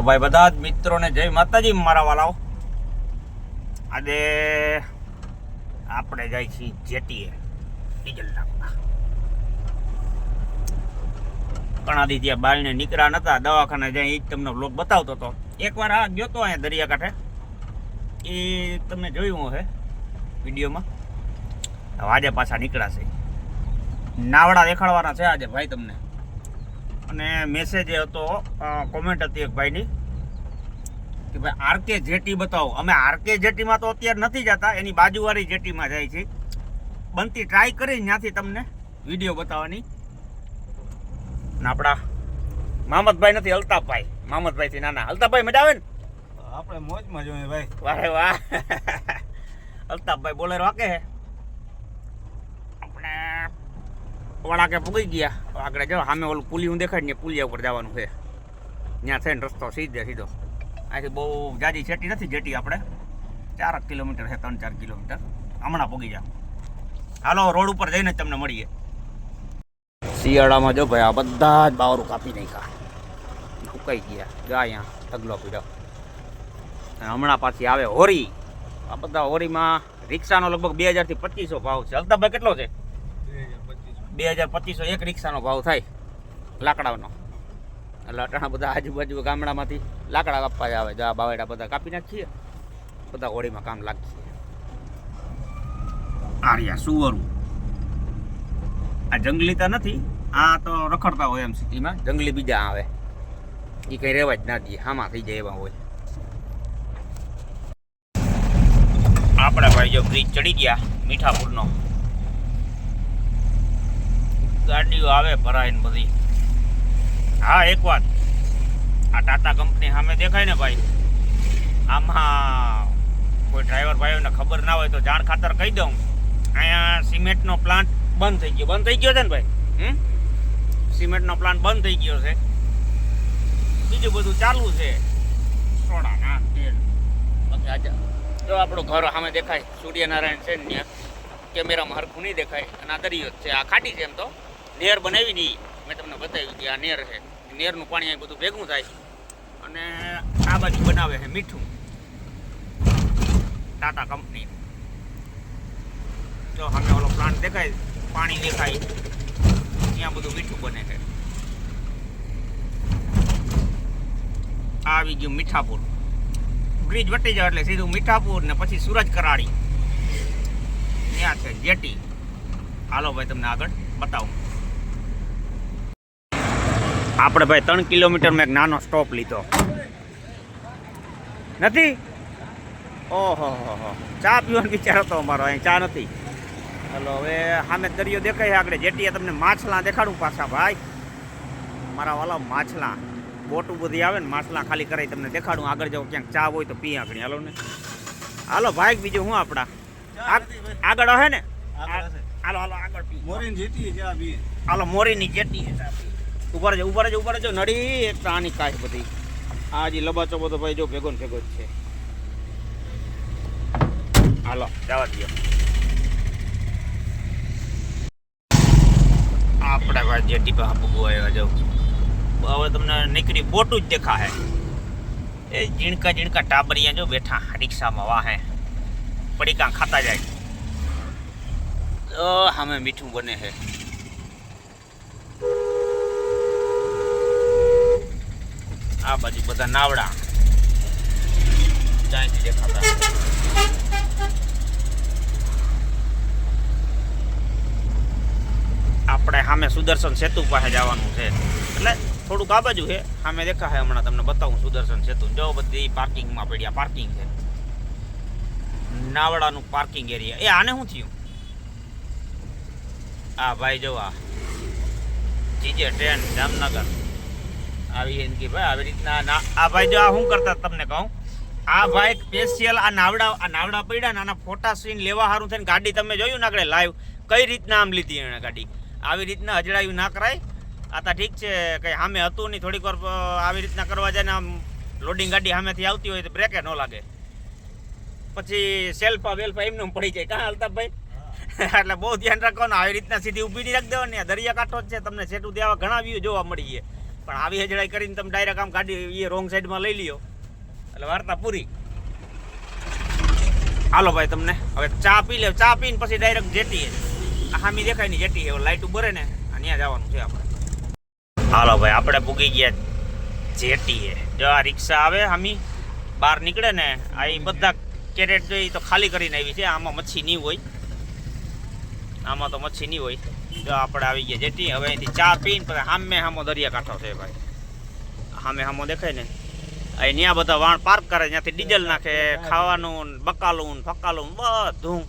તો ભાઈ બધા જ મિત્રોને જય માતાજી, મારા વાલાઓ. આજે આપણે જાય છીએ જેટીએ, ડીઝલ નાખવા. ઘણા દી ત્યાં બાળને નીકળ્યા નતા, દવાખાને જાય એ જ તમને બ્લોગ બતાવતો હતો. એકવાર આ ગયો તો અહીંયા દરિયાકાંઠે એ તમને જોયું હશે વિડીયોમાં. આજે પાછા નીકળાશે નાવડા દેખાડવાના છે આજે ભાઈ તમને. અને મેસેજ એ હતો કોમેન્ટ હતી એક ભાઈની કે ભાઈ આરકે જેટી બતાવો. અમે આરકે જેટીમાં તો અત્યારે નથી જતા એની બાજુવાળી જેટીમાં જાય છે. બનતી ટ્રાય કરી ત્યાંથી તમને વીડિયો બતાવવાની. આપણા મામતભાઈ નથી અલ્તાફભાઈ. મામતભાઈ થી નાના. અલ્તાફભાઈ મજા આવે ને? આપણે મોજમાં જોઈએ ભાઈ. વારે વાહ. અલ્તાફભાઈ બોલેરો વાકે હે આપણે વળાકે પૂગી ગયા. આગળ જાઓ. સામે ઓલું પુલિયું દેખાય ને પુલિયા ઉપર જવાનું છે. ત્યાં થઈને રસ્તો સીધે સીધો. અહીંથી બહુ જાજી છેટી નથી જેટી આપણે. ચારક કિલોમીટર છે, ત્રણ ચાર કિલોમીટર. હમણાં પૂગી જાઓ. હાલો, રોડ ઉપર જઈને તમને મળીએ. શિયાળામાં જો ભાઈ, આ બધા જ બાવરું કાપી નાખ્યા. સુકાઈ ગયા. જા અહીંયા ઢગલો પીડો. હમણાં પાછી આવે હોરી. આ બધા હોરીમાં રિક્ષાનો લગભગ બે હજારથી પચીસો ભાવ છે. અલ્તાભાઈ કેટલો છે? બે હજાર પચીસો એક રિક્ષાનો ભાવ થાય લાકડાનો. એટલે અટાણા બધા આજુબાજુ ગામડામાંથી લાકડા કાપવા જ આવે આ બાવેડા બધા કાપી નાખીએ, બધા હોળીમાં કામ લાગીએ. આર્યા સુવરું. આ જંગલી તો નથી, આ તો રખડતા હોય એમ સિટીમાં. જંગલી બીજા આવે. એ કંઈ રહેવા જ ના દે, હામાં થઈ જાય એવા હોય. આપણે ભાઈ જો બ્રિજ ચડી ગયા મીઠાપુરનો. ગાડીઓ આવે ભરાઈને બધી. હા, એક વાત. આ ટાટા કંપની સામે દેખાય ને ભાઈ, આમાં કોઈ ડ્રાઈવર ભાઈઓને ખબર ના હોય તો જાણ ખાતર કહી દઉં. અહીંયા સિમેન્ટનો પ્લાન્ટ બંધ થઈ ગયો. બંધ થઈ ગયો છે ને ભાઈ? હમ? સિમેન્ટનો પ્લાન્ટ બંધ થઈ ગયો છે. બીજું બધું ચાલુ છે. સોડા ના તેલ. જો આપણું ઘર સામે દેખાય. સૂર્યનારાયણ છે ને ત્યાં. કેમેરામાં હરખું નહીં દેખાય. અને આ દરિયો છે. આ ખાટી છે એમ તો. નેર બનાવી નહીં મેં તમને બતાવ્યું કે આ નેર છે. નેરનું પાણી અહીં બધું ભેગું થાય છે. અને આ બાજુ બનાવે છે મીઠું. ટાટા કંપની. જો સામે ઓલો પ્લાન્ટ દેખાય, પાણી દેખાય. ત્યાં બધું મીઠું બને છે. આવી ગયું મીઠાપુર. બ્રિજ વટી જાય એટલે સીધું મીઠાપુર ને પછી સુરજ કરાળી. ત્યાં છે જેટી. હાલો ભાઈ, તમને આગળ બતાવું. આપણે ભાઈ ત્રણ કિલોમીટરમાં એક નાનો સ્ટોપ લીધો. નથી? ઓહો હો હો. ચા પીવાનો વિચાર હતો અમારો અહીં ચા નથી. હલો હવે સામે દરિયો દેખાય આગળ. જેટીએ તમને માછલા દેખાડું પાછા ભાઈ. મારા વાલા માછલા. બોટું બધી આવે ને માછલા ખાલી કરાવી તમને દેખાડું. આગળ જાઓ ક્યાંક ચા હોય તો પી આગળ. હાલો ને. હાલો ભાઈ બીજું હું આપણા આગળ હે ને? હાલો હાલો આગળ પી. મોરીન જેટી હાલો મોરીની જેટી ચા પી. ઊભા જ ઊભા જ ઉપર જો નડી એક પ્રાણી કાશ બધી. આ જે લબાચો બધો ભાઈ જો ભેગો ભેગો જ છે. હાલો, જવા દો આપણા ભાઈ જે ટીપા પૂગવા આવ્યા જો. હવે તમને નીકળી બોટું જ દેખાશે. એ ઝીણકા ઝીણકા ટાબરિયા જો બેઠા, રિક્ષામાં વાહે. પડીકા ખાતા જાય. તો સામે મીઠું બને છે. આ બાજુ બધા નાવડા. ત્યાંથી દેખાતા. આપણે સામે સુદર્શન સેતુ પાસે જવાનું છે. એટલે થોડુંક આ બાજુ છે. સામે દેખાશે હમણાં તમને બતાવું સુદર્શન સેતુ. જો બધી પાર્કિંગમાં પડ્યા, પાર્કિંગ છે. નાવડાનું પાર્કિંગ એરિયા. એ આને શું થયું? આ ભાઈ જોવા. GJ train, Jamnagar. આવી એમ કે ભાઈ આવી રીતના આ ભાઈ જો આ શું કરતા તમને કહું? આ ભાઈ સ્પેશિયલ આ નાવડા આ નાવડા પડ્યા ને આના ફોટા સીન લેવા સારું થઈને ગાડી તમે જોયું ને આગળ લાઈવ કઈ રીતના આમ લીધી એણે ગાડી? આવી રીતના અજડાયું ના કરાય. આ તો ઠીક છે કંઈ સામે હતું નહીં થોડીક વાર આવી રીતના કરવા જાય ને આમ લોડિંગ ગાડી સામેથી આવતી હોય તો બ્રેકે ન લાગે. પછી સેલ્ફા વેલ્ફા એમને પડી જાય. કાં હાલતા ભાઈ? એટલે બહુ ધ્યાન રાખવાનું. આવી રીતના સીધી ઊભી નહીં રાખી દેવાની. દરિયા દરિયાકાંઠો જ છે. તમને સેટું દેવા ઘણા વ્યૂ જોવા મળી છે પણ આવી હજડાઈ કરીને તમે ડાયરેક્ટ આમ ગાડી એ રોંગ સાઈડમાં લઈ લ્યો. એટલે વાર્તા પૂરી. હાલો ભાઈ તમને. હવે ચા પી લે, ચા પીને પછી ડાયરેક્ટ જેટી હામી દેખાયની જેટી લાઈટ બરે ને ત્યાં જવાનું છે આપણે. હાલો ભાઈ, આપણે પૂગી ગયા જેટીએ. જો આ રિક્ષા આવે હામી, બહાર નીકળે ને, આ બધા કેરેટ જોઈ તો ખાલી કરીને આવી છે, આમાં મચ્છી નહીં હોય. આમાં તો મચ્છી નહીં હોય. જો આપણે આવી ગયા જેટી હવે અહીંથી ચા પીને પછી સામે સામો દરિયાકાંઠો છે ભાઈ. સામે સામો દેખાય ને. અહીં ત્યાં બધા વાણ પાર્ક કરે, ત્યાંથી ડીઝલ નાખે, ખાવાનું, બકાલું, ફકાલું, બધું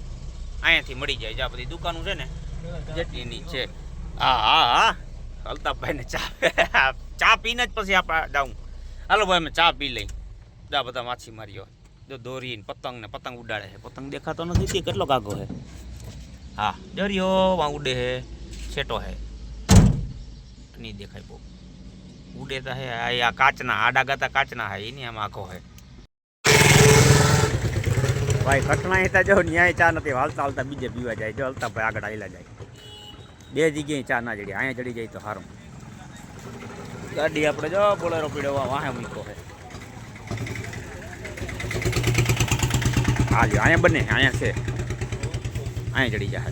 અહીંયાથી મળી જાય. જ્યાં બધી દુકાનો છે ને જેટલીની છે. હા હા હા. અલ્તાફભાઈને ચા ચા પીને જ પછી આપણે જાઉં. હાલો ભાઈ, અમે ચા પી લઈ. જા બધા માછીમારીઓ. જો દોરીને પતંગ ને પતંગ ઉડાડે છે. પતંગ દેખાતો નથી કેટલો કાગો છે? હા દરિયો વાં ઉડે હે, છેટો હે. નહીં દેખાય બહુ. ઉડે તો હે, આ કાચના, આડા ગાતા કાચના હે, એની આમ આખો હે. ભાઈ, ઘટના તા જો, ન્યાય ચા નથી, હાલતા હાલતા બીજે પીવા જાય, જો હાલતા ભાઈ આગળ આવેલા જાય. બે જગ્યાએ ચા ના જડી, અહીંયા ચડી જાય તો સારું ગાડી આપણે જો બોલેરો પીડો વાહે મૂકો હે. હા જો અહીંયા બને, અહીંયા છે. અહીંયા ચડી જાય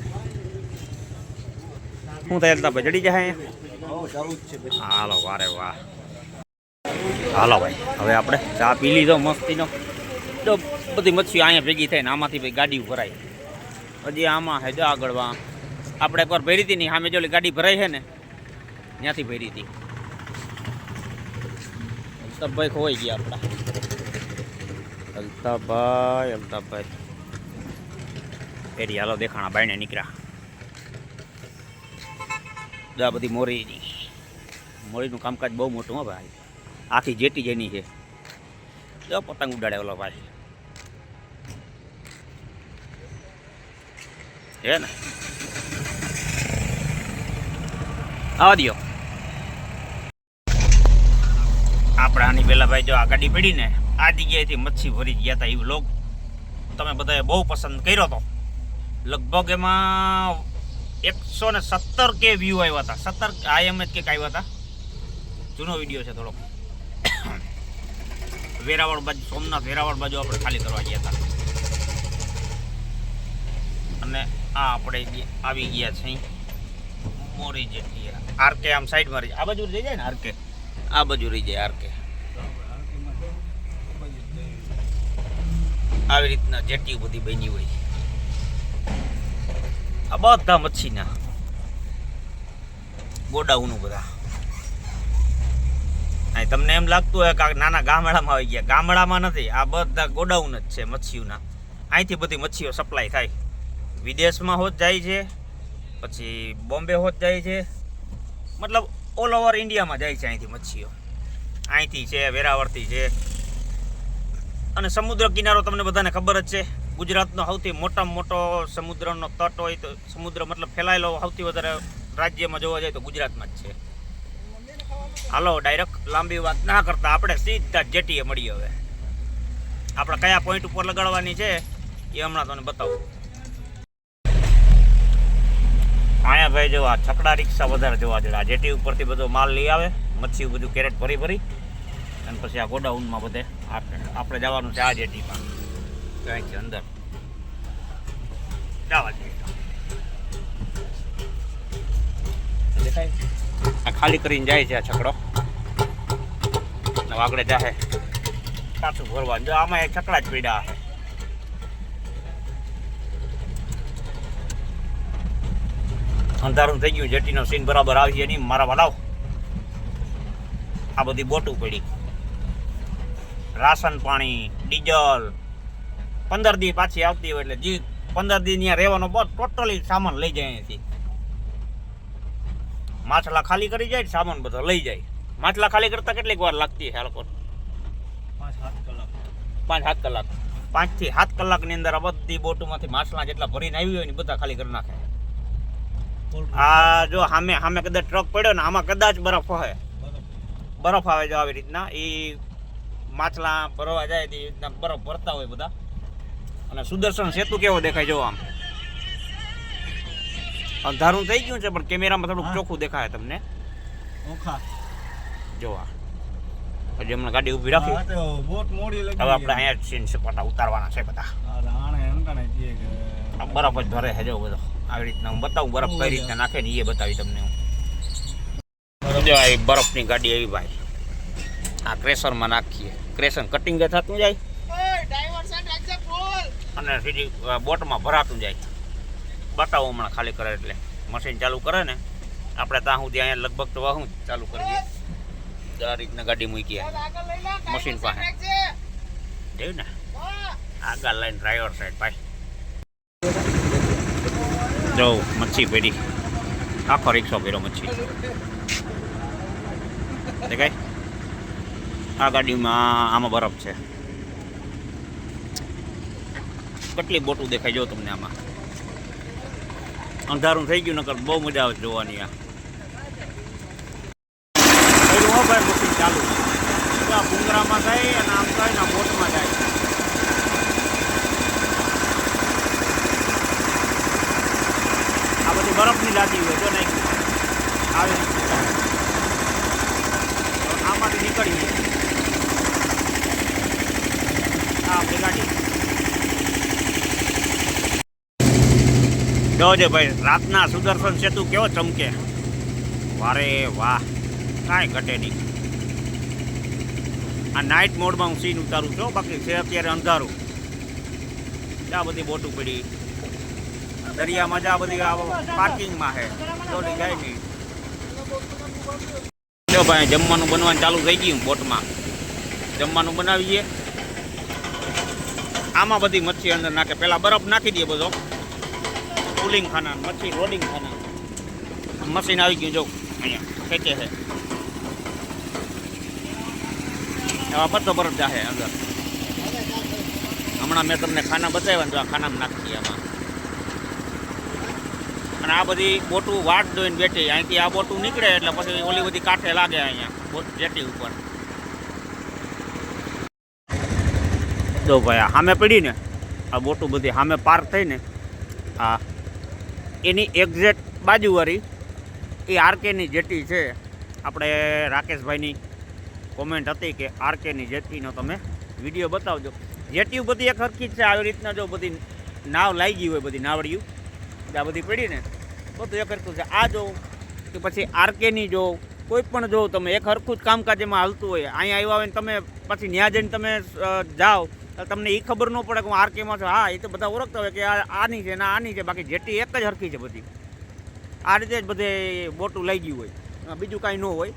શું થાય તાપે ચડી જાય અહીંયા હવ ચાલુ જ છે ભાઈ હાલો, વારે વાહ. હાલો ભાઈ, હવે આપણે ચા પી લીધો, મસ્તીનો. તો બધી મચ્છીઓ અહીંયા ભેગી થઈને આમાંથી ભાઈ ગાડી ભરાય. હજી આમાં હે જો આગળ વા આપણે એકવાર ભરી હતી ને સામે જો ગાડી ભરાઈ છે ને, ત્યાંથી ભરી હતી. અલ્તાભાઈ ખોવાઈ ગયા આપણા. અલ્તાભાઈ અલ્તાફભાઈ. એરી હાલો દેખાણા બાયણે નીકળ્યા. આ બધી મોરીની. મોરીનું કામકાજ બહુ મોટું હો ભાઈ. આખી જેટી જેની છે. જો પતંગ ઉડાડે ઓલો ભાઈ. હે ને? આવા દો આપણાની પહેલા ભાઈ જો આ ગાડી પડી ને આ જગ્યાએથી મચ્છી ભરી ગયા હતા એ લોક. તમે બધાએ બહુ પસંદ કર્યો હતો લગભગ એમાં એકસો ને સત્તર કે વ્યૂ આવ્યા હતા. સત્તર આઈએમ જ કંઈક આવ્યા હતા. જૂનો વીડિયો છે થોડોક. વેરાવળ બાજુ, સોમનાથ વેરાવળ બાજુ આપણે ખાલી કરવા ગયા હતા. અને આ આપણે આવી ગયા છે મોરી જેટલી આરકે આમ સાઈડમાં રહી આ બાજુ રહી જાય ને આરકે? આ બાજુ રહી જાય આરકે. આવી રીતના જેટી બધી બની હોય. આ બધા મચ્છીના. ગોડાઉનું બધા. અહીં તમને એમ લાગતું હોય કે નાના ગામડામાં આવી ગયા. ગામડામાં નથી, આ બધા ગોડાઉન જ છે મચ્છીઓના. અહીંથી બધી મચ્છીઓ સપ્લાય થાય. વિદેશમાં હોત જાય છે, પછી બોમ્બે હોત જાય છે, મતલબ ઓલ ઓવર ઇન્ડિયામાં જાય છે અહીંથી મચ્છીઓ. અહીંથી છે, વેરાવળથી છે. અને સમુદ્ર કિનારો તમને બધાને ખબર જ છે. ગુજરાતનો સૌથી મોટામાં મોટો સમુદ્રનો તટ હોય તો સમુદ્ર મતલબ ફેલાયેલો સૌથી વધારે રાજ્યમાં જોવા જાય તો ગુજરાતમાં જ છે. હાલો ડાયરેક્ટ લાંબી વાત ના કરતા આપણે સીધા જેટીએ મળીએ હવે. આપણે કયા પોઈન્ટ ઉપર લગાડવાની છે એ હમણાં તમને બતાવું. અહીંયા ભાઈ છકડા રિક્ષા વધારે જોવા જડે. આ જેટી ઉપરથી બધો માલ લઈ આવે, મચ્છી બધું કેરેટ ભરી ભરી, અને પછી આ ગોડાઉનમાં બધે આપણે જવાનું છે આ જેટીમાં. કંઈક અંદર. જવા દઈએ દેખાય આ ખાલી કરીને જાય છે આ છકડો. આગળ જાહે. પાછું ભરવાનું. જો આમાં છકડા જ પીડા. અંધારું થઈ ગયું જેટીનો સીન બરાબર આવી નહીં મારા વડાવ આ બધી બોટું પડી. રાશન પાણી ડીઝલ. પંદર દી પાછી આવતી હોય એટલે જે પંદર દિન ત્યાં રહેવાનો બહુ ટોટલી સામાન લઈ જાય અહીંથી. માછલા ખાલી કરી જાય સામાન બધો લઈ જાય. માછલા ખાલી કરતા કેટલીક વાર લાગતી છે લોકો પાંચ સાત કલાક. પાંચથી સાત કલાકની અંદર આ બધી બોટોમાંથી માછલા જેટલા ભરીને આવી હોય ને બધા ખાલી કરી નાખે. આ જો સામે સામે કદાચ ટ્રક પડ્યો ને આમાં કદાચ બરફ હોય. બરફ. આવે જો આવી રીતના. એ માછલા ભરવા જાય તે રીતના બરફ ભરતા હોય બધા. અને સુદર્શન સેતુ કેવો દેખાય જો આમ. અંધારું થઈ ગયું છે પણ કેમેરામાં થોડુંક હા. ચોખ્ખું દેખાય તમને. ઓખા જોવા હજી હમણાં ગાડી ઊભી રાખી. હા, તો બોટ મોડી લગી હવે આપણે અહીંયા સીન સપાટા ઉતારવાના છે બધા. હા, તો આણે અંટાણે કીએ કે આ બરફ જ ભરે છે જો બધો. આવી રીતના હું બતાવું બરફ કઈ રીતના નાખે ને એ બતાવી તમને હું. જો આ એ બરફની ગાડી આવી ભાઈ. આ ક્રેશરમાં નાખીએ. ક્રેશર કટિંગ થતું જાય. અને સીધી બોટમાં ભરાતું જાય. બતાવો હમણાં ખાલી કરે એટલે. મશીન ચાલુ કરે ને, આપણે ત્યાં સુધી અહીંયા લગભગ તો વાહું ચાલુ કરીએ. આ રીતના ગાડી મૂકી મશીન પાસે. જોયું ને? આગળ લાઈન ડ્રાઈવર સાઈડ ભાઈ જો, મચ્છી પેઢી આખો રિક્ષો પહેરો મચ્છી. દેખાય? આ ગાડીમાં આમાં બરફ છે. કેટલી બોટું દેખાય જો તમને આમાં? અંધારું થઈ ગયું, નકર બહુ મજા આવે જોવાની આ. ભાઈ મશીન ચાલુ. આ ભૂંગરામાં જાય અને આમ થાય ને બોટમાં જાય. આ બધી બરફની લાદી હોય જો નહીં આવે. આમાંથી નીકળીએ. આ આપણી ગાડી જોજે ભાઈ, રાતના સુદર્શન સેતુ કેવો ચમકે? વારે વાહ, કાંઈ ઘટે નહીં. આ નાઇટ મોડમાં હું સીન ઉતારું છું બાકી છે અત્યારે અંધારું. આ બધી બોટું પડી? દરિયામાં જ બધી પાર્કિંગમાં છે. દોડી જાય નહીં. જો ભાઈ, જમવાનું બનવાનું ચાલુ થઈ ગયું બોટમાં. જમવાનું બનાવીએ. આમાં બધી મચ્છી અંદર નાખે. પહેલાં બરફ નાખી દઈએ બધો. કુલિંગ ખાના મચ્છી રોડિંગ ખાના. મશીન આવી ગયું, જો, અહીંયા, ખેંચે છે. એવા બધો બરફ જાહે અંદર. હમણાં મેં તમને ખાના બતાવ્યા ને તો આ ખાનામાં નાખી આમાં. અને આ બધી બોટું વાટ જોઈને બેઠી, અહીંથી આ બોટું નીકળે એટલે પછી ઓલી બધી કાંઠે લાગે અહીંયા જેટી ઉપર. જો ભાઈ સામે પડી ને, આ બોટું બધી સામે પાર થઈ ને, આ એની એક્ઝેક્ટ બાજુવાળી એ આરકેની જેટી છે. આપણે રાકેશભાઈની કોમેન્ટ હતી કે આરકેની જેટીનો તમે વીડિયો બતાવજો. જેટી બધી એક હરખી જ છે. આવી રીતના જો બધી નાવ લાગી હોય, બધી નાવડિયું. આ બધી પડી ને, બધું એક હરખું છે. આ જો કે પછી આરકેની જો કોઈ પણ જો તમે એક હરખું જ કામકાજ એમાં હાલતું હોય, અહીંયા આવ્યા હોય તમે પછી ત્યાં જઈને તમે જાઓ. તમને એ ખબર ન પડે કે હું આરકેમાં છું. હા એ તો બધા ઓળખતા હોય કે આની છે ને આની છે. બાકી જેટી એક જ હરખી છે બધી. આ રીતે જ બધે બોટું લઈ ગયું હોય. બીજું કાંઈ ન હોય.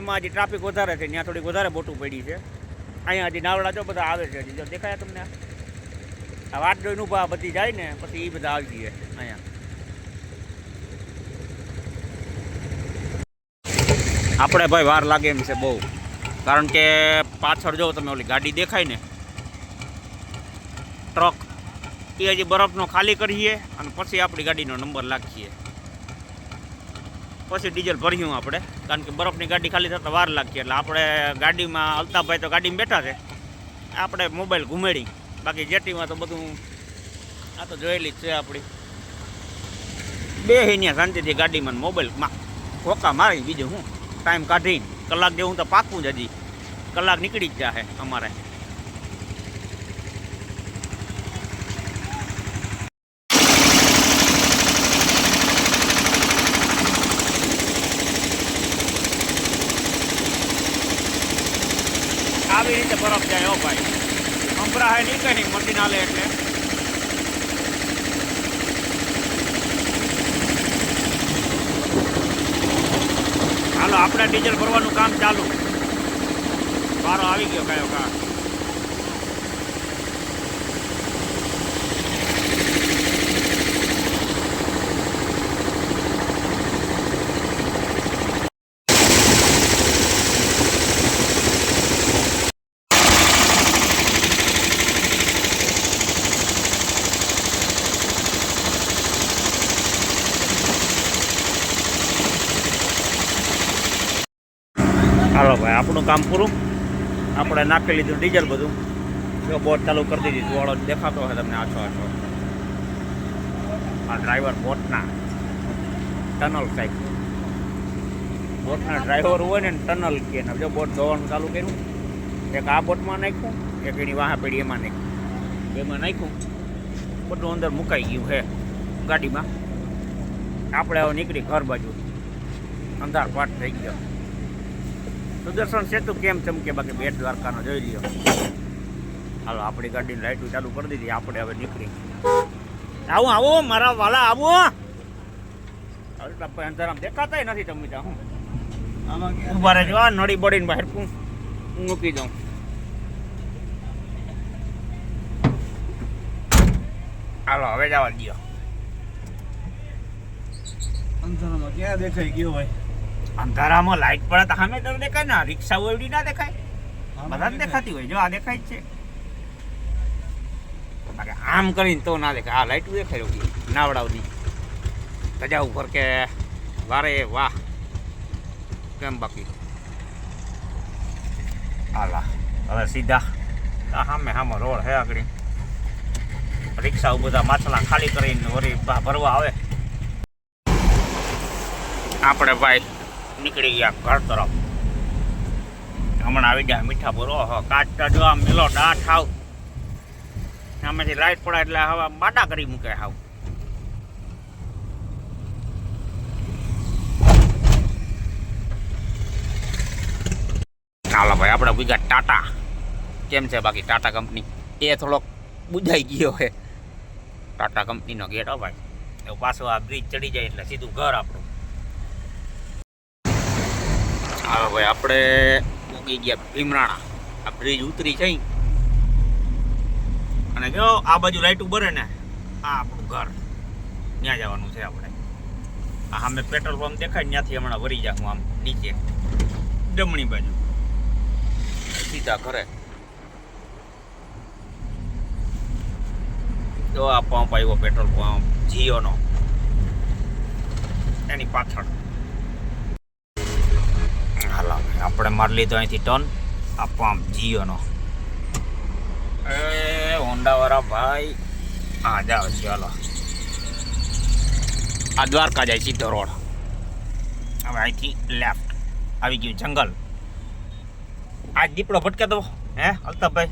એમાં હજી ટ્રાફિક વધારે છે, ત્યાં થોડીક વધારે બોટું પડી છે. અહીંયા હજી નાવડા જો બધા આવે છે હજી. જો દેખાયા તમને આ? વાટ જોઈને ઊભા બધી જાય ને, પછી એ બધા આવી ગયા અહીંયા. આપણે ભાઈ વાર લાગે એમ છે બહુ. કારણ કે પાછળ જો તમે ઓલી ગાડી દેખાય ને ટ્રક. એ હજી બરફનો ખાલી કરીએ અને પછી આપણી ગાડીનો નંબર લાખીએ. પછી ડીઝલ ભર્યું આપણે, કારણ કે બરફની ગાડી ખાલી થતાં વાર લાગીએ એટલે આપણે ગાડીમાં અલ્તાભાઈ તો ગાડીમાં બેઠા છે. આપણે મોબાઈલ ઘુમેડી. બાકી જેટીમાં તો બધું, આ તો જોયેલી જ છે આપણી. બે અહીંયા શાંતિથી ગાડીમાં મોબાઈલમાં ખોકા મારી, બીજું હું? ટાઈમ કાઢી કલાક જેવું તો પાકું જ હજી. કલાક નીકળી જ જાહે અમારે આવી રીતે બરફ જાય, હો ભાઈ. સંભળાય નહીં કહી નહીં નાલે એટલે. હાલો, આપણે ડીઝલ ભરવાનું કામ ચાલુ. વારો આવી ગયો કયો કા હાલો ભાઈ, આપણું કામ પૂરું. આપણે નાખી લીધું ડીઝલ બધું. જો બોટ ચાલુ કરી દીધી ધોળો દેખાતો હોય તમને આછો આછો. આ ડ્રાઈવર બોટના. ટનલ સાઈડ બોટના ડ્રાઈવર હોય ને, ટનલ કે જો બોટ ધોવાનું ચાલુ કર્યું, એક આ બોટમાં નાખ્યું, એક એની વાહા પેઢી એમાં નાખ્યું. એમાં નાખ્યું, બધું અંદર મુકાઈ ગયું છે ગાડીમાં. આપણે હવે નીકળી ઘર બાજુ. અંધાર પાટ થઈ ગયો. સુદર્શન સેતુ કેમ ચમકે? બાકી બેટ દ્વારકાનો જોઈ લ્યો. હાલો આપણી ગાડીની લાઈટો ચાલુ કરી દીધી. આપણે હવે નીકળી આવો આવો મારા વાલા આવો. અંધારામ દેખાતાય નથી તમે ત્યાં હું. ઊભા રહેજો આ નળી બળીને બહાર હું મૂકી દઉં. હાલો હવે જવા દો અંધારામાં ક્યાં દેખાઈ ગયો ભાઈ? અંધારામાં લાઈટ પડે તો સામે તમને દેખાય ને રિક્ષા એવડી ના દેખાય. બધાને દેખાતી હોય જો આ દેખાય જ છે. બાકી આમ કરીને તો ના દેખાય. આ લાઈટ દેખાય રહ્યું નાવડાવની. તજા ઉપર કે વારે વાહ. કેમ બાકી? હાલા. હવે સીધા. સામે સામે રોડ હે આગળ. રિક્ષા બધા માછલા ખાલી કરીને વળી ભરવા આવે. આપણે ભાઈ નીકળી ગયા ઘર તરફ. હમણાં આવી ગયા મીઠા બોરો હો કાચતા જો આમ મેલો ડાઠ આવ આમાંથી લાઈટ પડે એટલે હવે બાટા કરી મૂકે હાવ. ચાલો ભાઈ, આપણે ભીગા ટાટા. કેમ છે બાકી ટાટા કંપની? એ થોડોક બુજાઈ ગયો છે. ટાટા કંપનીનો ગેટ હો ભાઈ. પાછો આ બ્રિજ ચડી જાય એટલે સીધું ઘર આપણું. હા ભાઈ આપણે ઉગી ગયા ભીમરાણા. આ બ્રિજ ઉતરી છે અને જો, આ બાજુ લાઈટ બરે ને, આ આપણું ઘર. ત્યાં જવાનું છે આપણે. આ સામે પેટ્રોલ પંપ દેખાય ત્યાંથી હમણાં વરી જાઉં આમ નીચે. જમણી બાજુ. સીધા ઘરે. તો આ પંપ આવ્યો પેટ્રોલ પંપ જીઓનો. એની પાછળ. આપણે મારી લીધો અહીંથી ટર્ન. આ પંપ જીઓનો. એ, હોન્ડાવાળા ભાઈ. હા, જાઓ, ચાલો. આ દ્વારકા જાય સીધો રોડ. હવે અહીંથી લેફ્ટ આવી ગયું જંગલ. આ દીપડો ભટકે તો, હે, અલ્તાફભાઈ?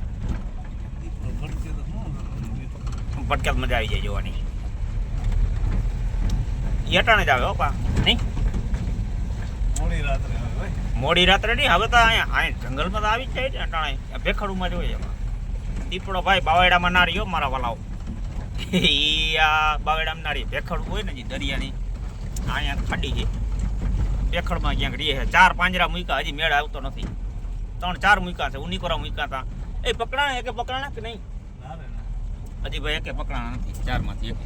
ભટકે મજા આવી જાય જોવાની. યટાણે જ આવે, હો, પા. નહીં? રાત્રે મોડી રાત્રે નહીં હવે તો અહીંયા અહીં જંગલમાં તો આવી જ જાય ને અટાણે. ભેખડુમાં જોઈએ એમાં. દીપડો ભાઈ બાવાડામાં ના રહ્યો મારા વાલાઓ એ આ બાવાડામાં ના રહી. ભેખડું હોય ને જે દરિયાની અહીંયા ખાડી છે. ભેખડમાં ક્યાંક રહે છે. ચાર પાંજરા મૂક્યા હજી મેળ આવતો નથી. ત્રણ ચાર મૂક્યા છે ઉનીકોરા મૂક્યા હતા. એ પકડાણા એકે પકડાણા કે નહીં? હજી ભાઈ એકે પકડાણા નથી ચારમાંથી એક.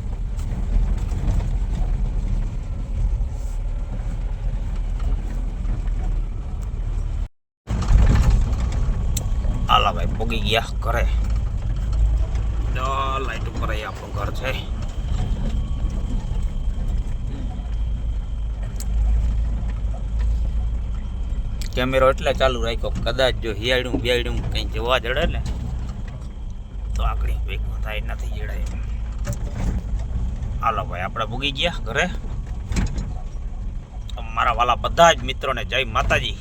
હાલા ભાઈ પોગી ગયા ઘરે. લાઈટ ઉપર આપણું ઘર છે. કેમેરો એટલે ચાલુ રાખ્યો. કદાચ જો હિયાડ્યું બિયાડ્યું કંઈ જોવા જડે ને, તો આગળ ભેગું થાય, નથી જડાય. હાલો ભાઈ, આપણે ભૂગી ગયા ઘરે. મારા વાલા બધા જ મિત્રોને જય માતાજી.